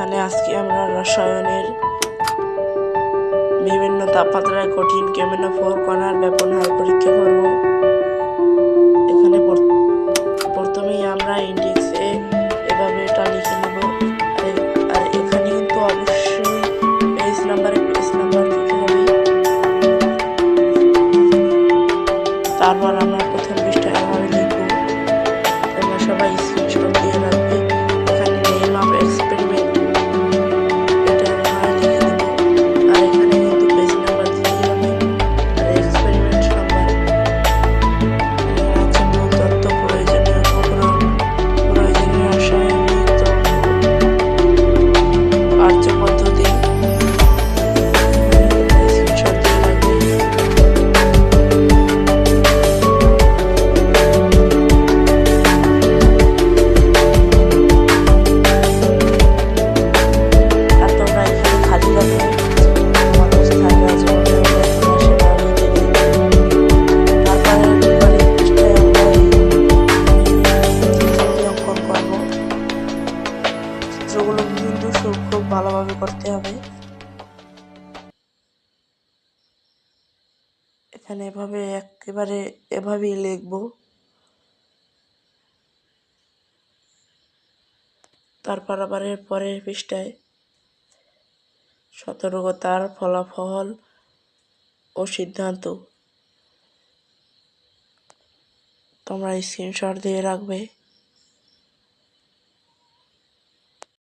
এখানে আজকে আমরা রসায়নের বিভিন্ন তাপমাত্রায় কঠিন কেমেনোফোর কণার ব্যাপন হার পরীক্ষা করব। এখানে প্রথমেই আমরা ইন্ডেক্সে এভাবে এটা লিখে নেব। আর এখানে কিন্তু অবশ্যই পেজ নাম্বার পেজ নাম্বার দিতে হবে। তারপর আমরা কিন্তু সব খুব ভালোভাবে করতে হবে। এখানে এভাবে একেবারে এভাবেই লিখব। তারপর আবার এর পরের পৃষ্ঠায় সতর্কতার ফলাফল ও সিদ্ধান্ত। তোমরা স্ক্রিনশট দিয়ে রাখবে।